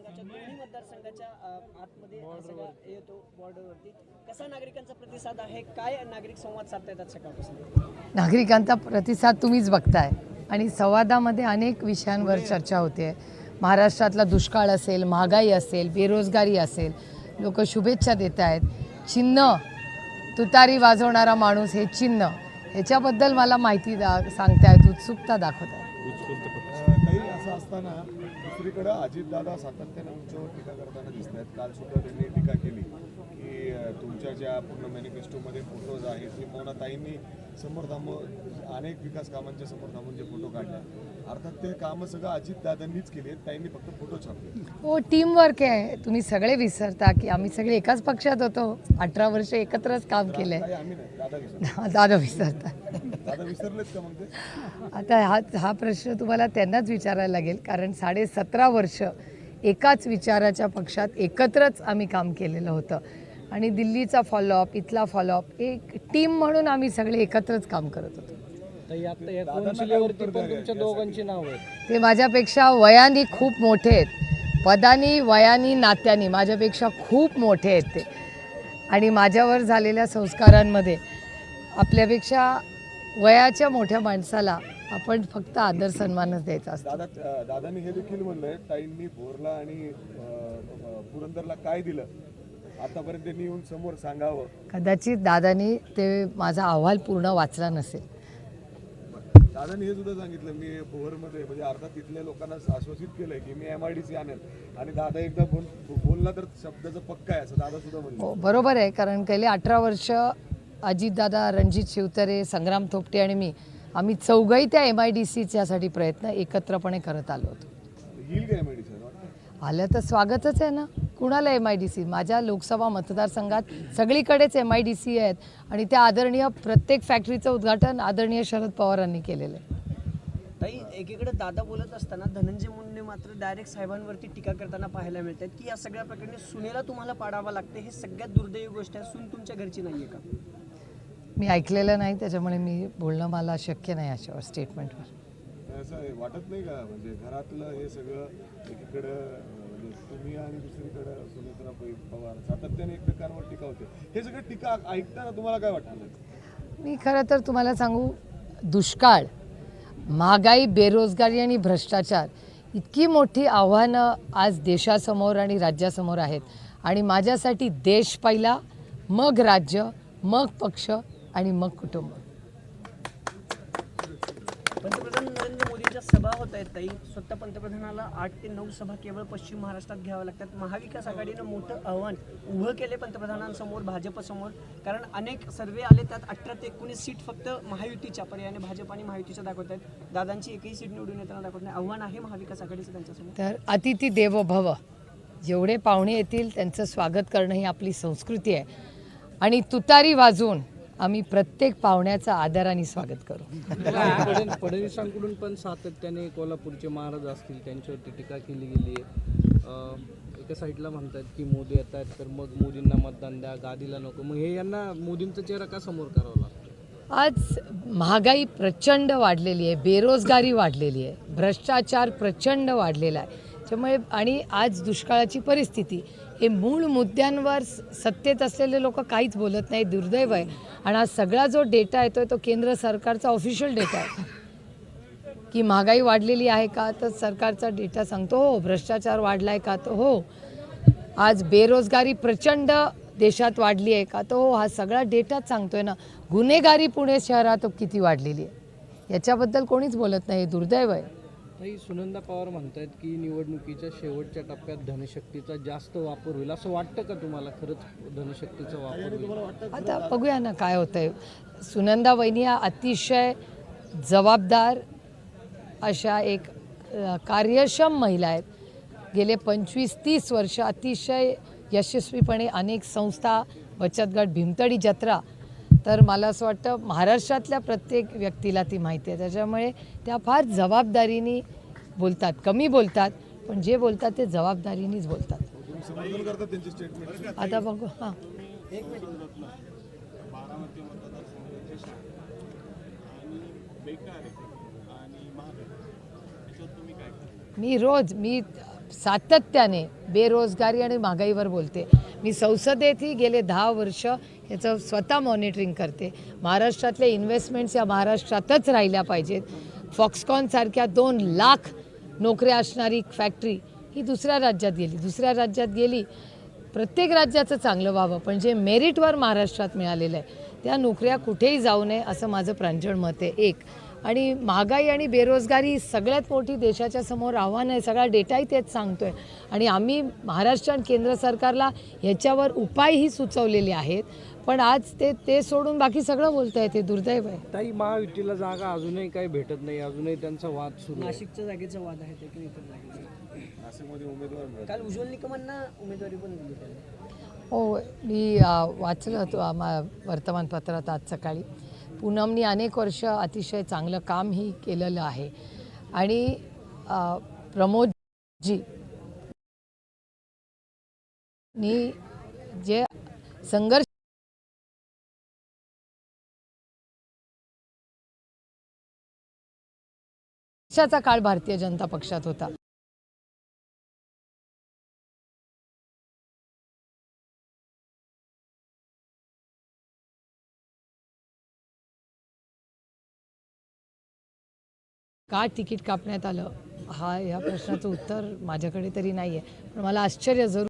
मतदारसंघाच्या दोन्ही मतदारसंघाच्या आतमध्ये सगळा येतो बॉर्डरवरती कसा नागरिकांचा प्रतिसाद आहे? काय नागरिक संवाद साधता येतात सकाळपासून? नागरिकांचा प्रतिसाद तुम्हीच बघताय. आणि संवादामध्ये अनेक विषयांवर चर्चा होते. महाराष्ट्रातला दुष्काळ असेल महागाई असेल बेरोजगारी असेल लोक शुभेच्छा देत आहेत चिन्ह तुतारी वाजवणारा माणूस हे चिन्ह. ह्याच्याबद्दल मला माहिती दा सांगतायत उत्सुकता दाखवत आहेत असं असताना दुसरीकडे अजितदादा सातत्याने तुमच्यावर टीका करताना दिसत आहेत काल सुद्धा त्यांनी टीका केली. तुमच्या ज्या पूर्ण मॅनिफेस्टोमध्ये फोटोज आहेत ते मोनाताईंनी समोर थांबून अनेक विकास कामांच्या समोर थांबून जे फोटो काढले. अर्थात ते कामं सगळं अजितदादांनीच केली ताईंनी फक्त फोटो छापले. हो टीमवर्क आहे. तुम्ही सगळे विसरता की आम्ही सगळे एकाच पक्षात होतो. अठरा वर्ष एकत्रच काम केलं काही आम्ही नाही. दादा विसरता. दादा विसरलेत का मग आता हा हा प्रश्न तुम्हाला त्यांनाच विचारायला लागेल. कारण साडे सतरा वर्ष एकाच विचाराच्या पक्षात एकत्रच आम्ही काम केलेलं होतं. आणि दिल्लीचा फॉलोअप इथला फॉलोअप एक टीम म्हणून आम्ही सगळे एकत्रच काम करत होतो. तर आता या कोनशिलेवरती पण तुमच्या दोघांची नाव आहेत. ते माझ्यापेक्षा वयाने खूप मोठे आहेत. पदानी वयानी नात्यानी माझ्यापेक्षा खूप मोठे आहेत ते. आणि माझ्यावर झालेल्या संस्कारांमध्ये आपल्यापेक्षा वयाच्या मोठ्या माणसाला आपण फक्त आदर सन्मानच द्यायचा असतो. दादा दादांनी हे देखील म्हणलंय ताईंनी भोरला आणि पुरंदरला काय दिलं? आतापर्यंत त्यांनी येऊन समोर सांगावं. कदाचित दादानी ते माझा अहवाल पूर्ण वाचला नसेल. दादांनी हे सुद्धा सांगितलं मी भोरमध्ये म्हणजे अर्थात तिथल्या लोकांना आश्वासित केलंय की मी एम आय डी सी आणेल. आणि दादा एकदा बोल बोलला तर शब्दाचं पक्का आहे असं दादा सुद्धा म्हणले. हो बरोबर आहे कारण गेले अठरा वर्ष अजितदादा रणजित शिवतरे संग्राम थोपटे आणि मी आम्ही चौघही त्या एम आय डी सीच्यासाठी प्रयत्न एकत्रपणे करत आलो होतो. येईल का एम आय डी सी वाटतं आलं तर स्वागतच आहे ना. कुणाला एम आय डी सी माझ्या लोकसभा मतदारसंघात सगळीकडेच एम आय डी सी आहेत आणि त्या आदरणीय प्रत्येक फॅक्टरीचं उद्घाटन आदरणीय शरद पवारांनी केलेलं आहे. ताई एकीकडे दादा बोलत असताना धनंजय मुंडे मात्र डायरेक्ट साहेबांवरती टीका करताना पाहायला मिळतात की या सगळ्या प्रकरणी सुनेला तुम्हाला पाडावं लागते हे सगळ्यात दुर्दैवी गोष्ट आहे. सून तुमच्या घरची नाहीये का? मी ऐकलेलं नाही त्याच्यामुळे मी बोलणं मला शक्य नाही अशावर स्टेटमेंटवर असं वाटत नाही का? म्हणजे घरातलं हे सगळं एकीकडं म्हणजे तुम्ही आणि दुसरीकडं सुमित्रा पै- पवार सातत्याने एकमेकांवर टीका होते हे सगळं टीका ऐकताना तुम्हाला काय वाटतं? मी खरं तर तुम्हाला सांगू दुष्काळ महागाई बेरोजगारी आणि भ्रष्टाचार इतकी मोठी आव्हानं आज देशासमोर आणि राज्यासमोर आहेत. आणि माझ्यासाठी देश पहिला मग राज्य मग पक्ष आणि मग कुटुंब. पंतप्रधान नरेंद्र मोदींच्या सभा होत आहेत ताई. स्वतः पंतप्रधानाला आठ ते नऊ सभा केवळ पश्चिम महाराष्ट्रात घ्याव्या लागतात. महाविकास आघाडीनं मोठं आव्हान उभं केले पंतप्रधानांसमोर भाजपसमोर. कारण अनेक सर्वे आले त्यात अठरा ते एकोणीस सीट फक्त महायुतीच्या पर्यायाने भाजप आणि महायुतीच्या दाखवत आहेत. दादांची एकही सीट निवडून येताना दाखवत नाही. आव्हान आहे महाविकास आघाडीचं त्यांच्यासमोर. तर अतिथी देवो भव जेवढे पाहुणे येतील त्यांचं स्वागत करणं ही आपली संस्कृती आहे. आणि तुतारी वाजवून आम्ही प्रत्येक पाहुण्याचं आदराने स्वागत करू. फडण- फडणवीसांकडून पण सातत्याने कोल्हापूरचे महाराज असतील त्यांच्यावरती टीका केली गेली आहे. एका साईडला म्हणतात की मोदी येत आहेत तर मग मोदींना मतदान द्या गादीला नको. मग हे यांना मोदींचा चेहरा का समोर करावा लागतो? आज महागाई प्रचंड वाढलेली आहे बेरोजगारी वाढलेली आहे भ्रष्टाचार प्रचंड वाढलेला आहे. त्यामुळे आणि आज दुष्काळाची परिस्थिती हे मूळ मुद्द्यांवर स- सत्तेत असलेले लोक काहीच बोलत नाही दुर्दैव आहे. आणि हा सगळा जो डेटा येतो तो केंद्र सरकारचा ऑफिशियल डेटा आहे. की महागाई वाढलेली आहे का तर सरकारचा डेटा सांगतो हो भ्रष्टाचार वाढला आहे का तर हो. आज बेरोजगारी प्रचंड देशात वाढली आहे का तर हो हा सगळा डेटाच सांगतोय ना. गुन्हेगारी पुणे शहरात किती वाढलेली आहे? याच्याबद्दल कोणीच बोलत नाही हे दुर्दैव आहे. नाही सुनंदा पवार म्हणतायत की निवडणुकीच्या शेवटच्या टप्प्यात धनशक्तीचा जास्त वापर होईल. असं वाटतं का तुम्हाला खरंच धनशक्तीचा वापर होईल? आता बघूया ना काय होतंय. सुनंदा वहिनी या अतिशय जबाबदार अशा एक अ, कार्यक्षम महिला आहेत. गेले पंचवीस तीस वर्ष अतिशय यशस्वीपणे अनेक संस्था बचत गट भीमतडी जत्रा तर मला असं वाटतं महाराष्ट्रातल्या प्रत्येक व्यक्तीला ती माहिती आहे. त्याच्यामुळे त्या फार जबाबदारीने बोलतात. कमी बोलतात पण जे बोलतात ते जबाबदारीनेच बोलतात. आता बघू हां. मी रोज मी सातत्याने बेरोजगारी आणि महागाईवर बोलते. मी संसदेतही गेले दहा वर्ष याचं स्वतः मॉनिटरिंग करते. महाराष्ट्रातले इन्व्हेस्टमेंट्स या महाराष्ट्रातच राहिल्या पाहिजेत. फॉक्सकॉनसारख्या दोन लाख नोकऱ्या असणारी फॅक्टरी ही दुसऱ्या राज्यात गेली. दुसऱ्या राज्यात गेली प्रत्येक राज्याचं चांगलं व्हावं पण जे मेरिटवर महाराष्ट्रात मिळालेलं आहे त्या नोकऱ्या कुठेही जाऊ नये असं माझं प्रांजळ मत आहे. एक आणि महागाई आणि बेरोजगारी ही सगळ्यात मोठी देशाच्या समोर आव्हान आहे. सगळा डेटाही तेच सांगतोय. आणि आम्ही महाराष्ट्र आणि केंद्र सरकारला ह्याच्यावर उपायही सुचवलेले आहेत. पण आज ते ते सोडून बाकी सगळं बोलता येते दुर्दैव आहे. ताई महायुतीला जागा अजूनही काही भेटत नाही. अजूनही त्यांचा वाद सुरू आहे. नाशिकच्या जागेचा वाद आहे ते उमेदवार काल उज्ज्वल निकमांना उमेदवारी पण हो मी वाचलं होतं आम्हा वर्तमानपत्रात आज सकाळी. पूनमनी अनेक वर्ष अतिशय चांगलं कामही केलेलं आहे. आणि प्रमोदजी नी जे संघर्ष काळ भारतीय जनता पक्षात होता. का तिकीट कापण्यात आलं? हा या प्रश्नाचं उत्तर माझ्याकडे तरी नाही आहे पण मला आश्चर्य जरूर